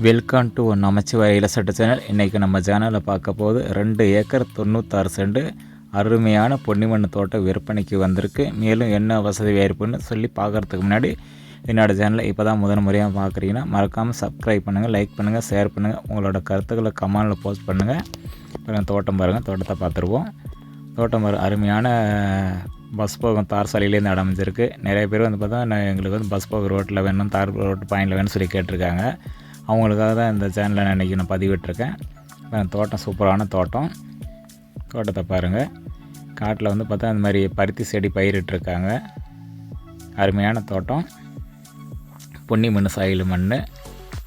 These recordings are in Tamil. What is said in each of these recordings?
வெல்கம் டு நமச்சிவாய இலசட்ட சேனல் இன்றைக்கி நம்ம சேனலில் பார்க்க போது ரெண்டு ஏக்கர் தொண்ணூத்தாறு செண்டு அருமையான பொன்னிமண் தோட்டம் விற்பனைக்கு வந்திருக்கு. மேலும் என்ன வசதி வாய்ப்புன்னு சொல்லி பார்க்குறதுக்கு முன்னாடி என்னோடய சேனலை இப்போ தான் முதன் முறையாக பார்க்குறீங்கன்னா மறக்காமல் சப்ஸ்கிரைப் பண்ணுங்கள் லைக் பண்ணுங்கள் ஷேர் பண்ணுங்கள் உங்களோட கருத்துக்களை கமெண்டில் போஸ்ட் பண்ணுங்கள் அப்புறம் தோட்டம் பாருங்கள் தோட்டத்தை பார்த்துருவோம் தோட்டம் பாரு அருமையான பஸ் போகும் தார் சாலையிலேருந்து அடைஞ்சிருக்கு நிறைய பேர் வந்து பார்த்தா நான் எங்களுக்கு வந்து பஸ் போக ரோட்டில் வேணும் தார் ரோட்டு பாயிண்டில் வேணும்னு சொல்லி கேட்டிருக்காங்க. அவங்களுக்காக தான் இந்த சேனலில் நான் இன்றைக்கி நான் பதிவிட்டிருக்கேன். தோட்டம் சூப்பரான தோட்டம். தோட்டத்தை பாருங்கள் காட்டில் வந்து பார்த்தா அந்த மாதிரி பருத்தி செடி பயிரிட்டிருக்காங்க அருமையான தோட்டம். பொன்னி மண் சாயில் மண்.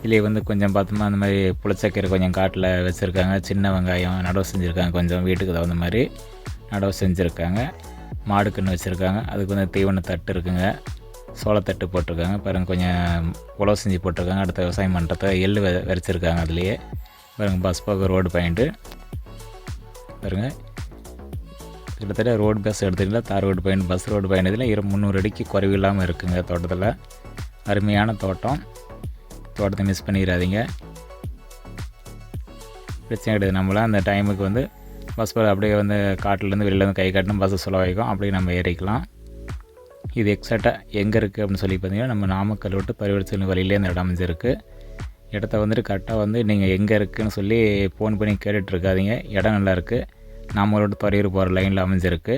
இதுலேயே வந்து கொஞ்சம் பார்த்தோம்னா அந்த மாதிரி புளிச்சக்கீரை கொஞ்சம் காட்டில் வச்சுருக்காங்க. சின்ன வெங்காயம் நடவு செஞ்சுருக்காங்க கொஞ்சம் வீட்டுக்கு தகுந்த மாதிரி. நடவு செஞ்சுருக்காங்க. மாடுக்குன்னு வச்சுருக்காங்க. அதுக்கு வந்து தீவன தட்டு இருக்குங்க. சோளத்தட்டு போட்டிருக்காங்க. பாருங்கள் கொஞ்சம் உழவு செஞ்சு போட்டிருக்காங்க. அடுத்த விவசாயம் பண்ணுறத எள்ளு வெ விதைச்சிருக்காங்க அதுலேயே. பாருங்கள் பஸ் போக ரோடு பாயிண்ட்டு பாருங்கள் கிட்டத்தட்ட ரோடு பஸ் எடுத்துக்கிட்டால் தார் ரோடு பாயிண்ட் பஸ் ரோடு பயணத்தில் இரு முந்நூறு அடிக்கு குறைவு இல்லாமல் இருக்குங்க தோட்டத்தில். அருமையான தோட்டம். தோட்டத்தை மிஸ் பண்ணிடாதீங்க. பிரச்சனை கிடையாது. நம்மளாம் அந்த டைமுக்கு வந்து பஸ் அப்படியே வந்து காட்டிலேருந்து வெளியிலேருந்து கை காட்டினா பஸ்ஸு சொல்ல அப்படியே நம்ம ஏறிக்கலாம். இது எக்ஸாக்டாக எங்கே இருக்குது அப்படின்னு சொல்லி பார்த்தீங்கன்னா நம்ம நாமக்கல் விட்டு பரிவர்த்தனை வழியிலே அந்த இடம் அமைஞ்சிருக்கு. இடத்த வந்துட்டு கரெக்டாக வந்து நீங்கள் எங்கே இருக்குதுன்னு சொல்லி ஃபோன் பண்ணி கேட்டுட்ருக்காதீங்க. இடம் நல்லாயிருக்கு நாமக்கல் பரியூர் போகிற லைனில் அமைஞ்சிருக்கு.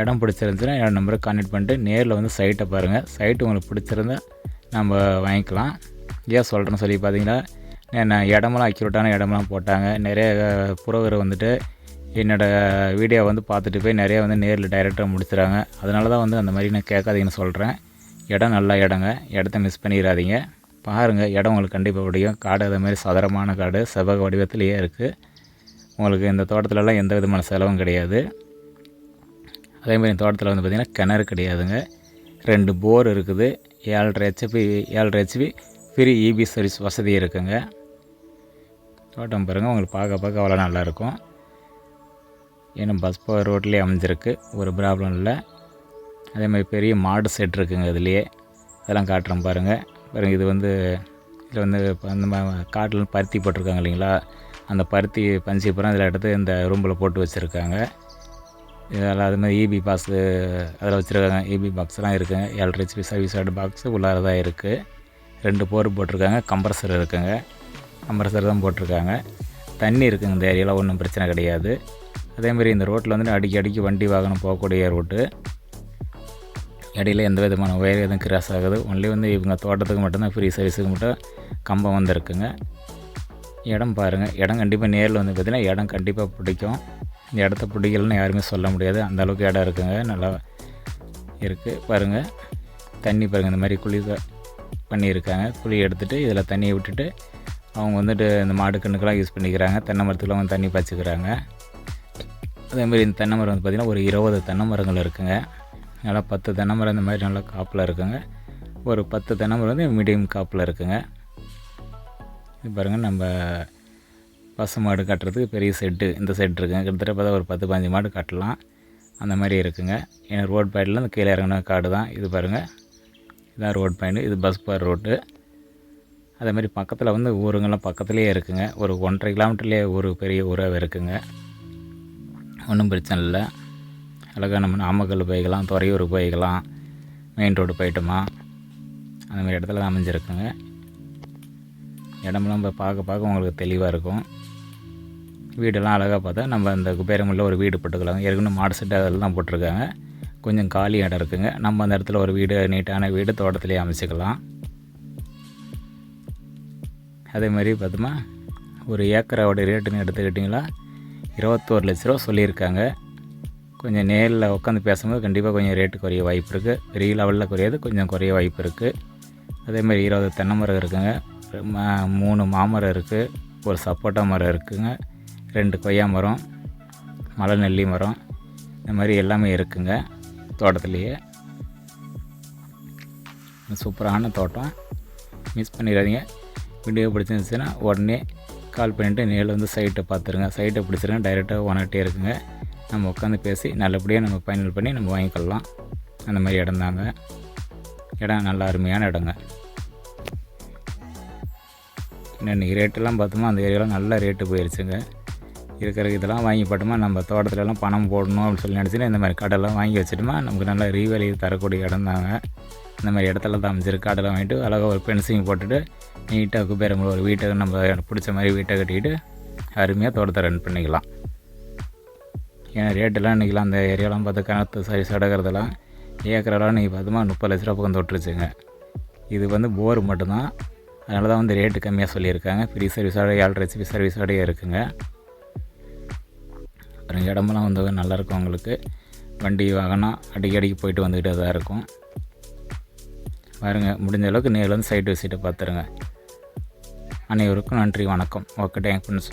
இடம் பிடிச்சிருந்துச்சுன்னா என் நம்பரை கான்டெக்ட் பண்ணிட்டு நேரில் வந்து சைட்டை பாருங்கள் சைட்டு உங்களுக்கு பிடிச்சிருந்தா நம்ம வாங்கிக்கலாம். ஏன் சொல்கிறேன்னு சொல்லி பார்த்தீங்கன்னா இடமெல்லாம் அக்யூரேட்டான இடமெல்லாம் போட்டாங்க. நிறைய புறவர் வந்துட்டு என்னோடய வீடியோ வந்து பார்த்துட்டு போய் நிறைய வந்து நேரில் டைரெக்டாக முடிச்சுறாங்க. அதனால தான் வந்து அந்த மாதிரி நான் கேட்காதீங்கன்னு சொல்கிறேன் இடம் நல்ல இடங்க. இடத்த மிஸ் பண்ணிடாதீங்க. பாருங்கள் இடம் உங்களுக்கு கண்டிப்பாக பிடிக்கும். காடு அதே மாதிரி சதுரமான காடு. செவ்வக வடிவத்திலேயே இருக்குது உங்களுக்கு இந்த தோட்டத்துலலாம் எந்த விதமான செலவும் கிடையாது. அதே மாதிரி இந்த தோட்டத்தில் வந்து பார்த்திங்கன்னா கிணறு கிடையாதுங்க. ரெண்டு போர் இருக்குது. ஏழரை ஹெச்பி ஏழரை ஹெச்பி ஃப்ரீ இபி சர்வீஸ் வசதி இருக்குங்க. தோட்டம் பாருங்கள் உங்களுக்கு பார்க்க பார்க்க அவ்வளோ நல்லாயிருக்கும் ஏன்னா பஸ் போகிற ரோட்லேயே அமைஞ்சிருக்கு. ஒரு ப்ராப்ளம் இல்லை. அதே மாதிரி பெரிய மாடு செட் இருக்குங்க இதுலேயே அதெல்லாம் காட்டுறோம் பாருங்கள் பாருங்கள் இது வந்து இதில் வந்து இப்போ அந்த காட்டில் பருத்தி போட்டிருக்காங்க இல்லைங்களா? அந்த பருத்தி பஞ்சு அப்புறம் இதில் எடுத்து இந்த ரூம்பில் போட்டு வச்சுருக்காங்க. இதெல்லாம் அது மாதிரி இபி பாக்ஸு அதில் வச்சுருக்காங்க. இபி பாக்ஸ்லாம் இருக்குங்க எலக்ட்ரிசிட்டி சர்வீஸ் ஆர்டு பாக்ஸு உள்ளார தான் இருக்குது ரெண்டு போர் போட்டிருக்காங்க. கம்ப்ரஸர் இருக்குங்க. கம்ப்ரஸர் தான் போட்டிருக்காங்க. தண்ணி இருக்குங்க இந்த ஏரியாவில் ஒன்றும் பிரச்சனை கிடையாது. அதே மாதிரி இந்த ரோட்டில் வந்து அடிக்கி அடிக்கி வண்டி வாகனம் போகக்கூடிய ரோட்டு. இடையில எந்த விதமான ஒயர் எதுவும் கிராஸ் ஆகுது. ஒன்லி வந்து இவங்க தோட்டத்துக்கு மட்டும்தான் ஃப்ரீ சர்வீஸுக்கு மட்டும் கம்பம் வந்திருக்குங்க. இடம் பாருங்கள் இடம் கண்டிப்பாக நேரில் வந்து பார்த்திங்கன்னா இடம் கண்டிப்பாக பிடிக்கும். இந்த இடத்த பிடிக்கலன்னு யாருமே சொல்ல முடியாது. அந்த அளவுக்கு இடம் இருக்குங்க. நல்லா இருக்குது பாருங்கள் தண்ணி பாருங்கள் இந்த மாதிரி குழி பண்ணியிருக்காங்க. குழி எடுத்துகிட்டு இதில் தண்ணியை விட்டுட்டு அவங்க வந்துட்டு இந்த மாடு கண்ணுக்கெல்லாம் யூஸ் பண்ணிக்கிறாங்க. தென்னை மரத்துக்குலாம் வந்து தண்ணி பாய்ச்சிக்கிறாங்க. அதே மாதிரி இந்த தென்னை மரம் வந்து பார்த்திங்கன்னா ஒரு இருபது தென்னை மரங்கள் இருக்குங்க. நல்லா பத்து தென்னை மரம் இந்த மாதிரி நல்லா காப்பில் இருக்குங்க. ஒரு பத்து தென்னை மரம் வந்து மீடியம் காப்பில் இருக்குங்க. இது பாருங்கள் நம்ம பசு மாடு கட்டுறதுக்கு பெரிய செட்டு இந்த செட் இருக்குங்க. கிட்டத்தட்ட பார்த்தா ஒரு பத்து பதினஞ்சு மாடு கட்டலாம். அந்த மாதிரி இருக்குங்க. ஏன்னா ரோட் பாயிண்டில் அந்த கீழே இறங்கின காடு தான். இது பாருங்கள் இதான் ரோட் பாயிண்ட் இது பஸ் போகிற ரோட்டு அதே மாதிரி பக்கத்தில் வந்து ஊருங்கெல்லாம் பக்கத்துலேயே இருக்குங்க. ஒரு ஒன்றரை கிலோமீட்டர்லேயே ஒரு பெரிய ஊராக இருக்குங்க. ஒன்றும் பிரச்சனை இல்லை. அழகாக நம்ம நாமக்கல் போய்க்கலாம் துறையூர் போய்க்கலாம் மெயின் ரோடு போயிட்டோமா? அந்த மாதிரி இடத்துல தான் அமைஞ்சிருக்குங்க. இடமெல்லாம் இப்போ பார்க்க பார்க்க உங்களுக்கு தெளிவாக இருக்கும். வீடெல்லாம் அழகாக பார்த்தா நம்ம அந்த குபேரமில் ஒரு வீடு போட்டுக்கலாம். ஏற்கனவே மாடு செட்டு அதில் தான் போட்டிருக்காங்க. கொஞ்சம் காலி இடம் இருக்குங்க. நம்ம அந்த இடத்துல ஒரு வீடு நீட்டான வீடு தோட்டத்திலே அமைச்சிக்கலாம். அதே மாதிரி பார்த்தோமா ஒரு ஏக்கரோட ரேட்டுன்னு எடுத்துக்கிட்டிங்களா? இருபத்தோரு லட்ச ரூபா சொல்லியிருக்காங்க. கொஞ்சம் நேரில் உட்காந்து பேசும்போது கண்டிப்பாக கொஞ்சம் ரேட்டு குறைய வாய்ப்பு இருக்குது பெரிய லெவலில் குறையாது கொஞ்சம் குறைய வாய்ப்பு இருக்குது அதே மாதிரி இருபது தென்னை மரம் இருக்குங்க. மூணு மாமரம் இருக்குது ஒரு சப்போட்டா மரம் இருக்குங்க. ரெண்டு கொய்யா மரம் மலை நெல்லி மரம் இந்த மாதிரி எல்லாமே இருக்குங்க தோட்டத்துலேயே. சூப்பரான தோட்டம். மிஸ் பண்ணிடாதீங்க. வீடியோ பிடிச்சிருந்துச்சுன்னா உடனே கால் பண்ணிவிட்டு நேரில் வந்து சைட்டை பார்த்துருங்க. சைட்டை பிடிச்சிருங்க டைரெக்டாக ஓனர்கிட்டே இருக்குங்க. நம்ம உட்காந்து பேசி நல்லபடியாக நம்ம ஃபைனல் பண்ணி நம்ம வாங்கிக்கலாம். அந்த மாதிரி இடம் தாங்க. இடம் நல்லா அருமையான இடங்க. ஏன்னா இன்றைக்கி ரேட்டெல்லாம் பார்த்தோமா அந்த ஏரியாலாம் நல்ல ரேட்டு போயிருச்சுங்க. இருக்கிற இதெல்லாம் வாங்கி போட்டோமா நம்ம தோட்டத்துலலாம் பணம் போடணும் அப்படின்னு சொல்லி நினச்சினா இந்த மாதிரி கடலாம் வாங்கி வச்சுட்டோமா நமக்கு நல்லா ரீவேலி தரக்கூடிய இடம் தாங்க. இந்த மாதிரி இடத்துல தான் அமைச்சிருக்கு கடலாம் வாங்கிட்டு அழகாக ஒரு பென்சிங் போட்டுட்டு நீட்டாக குபேரம் ஒரு வீட்டை நம்ம பிடிச்ச மாதிரி வீட்டை கட்டிக்கிட்டு அருமையாக தோட்டத்தை ரன் பண்ணிக்கலாம். ஏன்னா ரேட்டெல்லாம் இன்றைக்கெலாம் அந்த ஏரியாலாம் பார்த்து கணத்து சரி சடகிறதெல்லாம் ஏக்கரெல்லாம் இன்றைக்கி பார்த்தோமா முப்பது லட்ச ரூபா பக்கம் தொட்டுருச்சுங்க. இது வந்து போர் மட்டும்தான். அதனால தான் வந்து ரேட்டு கம்மியாக சொல்லியிருக்காங்க. ஃப்ரீ சர்வீஸோட ஏழரை ஹெச்பி சர்வீஸோடய இருக்குங்க. இடமெல்லாம் வந்து நல்லாயிருக்கும் உங்களுக்கு வண்டி வாகனம் அடிக்கடிக்கு போயிட்டு வந்துக்கிட்டே தான் இருக்கும். பாருங்கள் முடிஞ்ச அளவுக்கு நேரில் வந்து சைட் விசிட்டை பார்த்துருங்க. அனைவருக்கும் நன்றி வணக்கம். Okay thank friends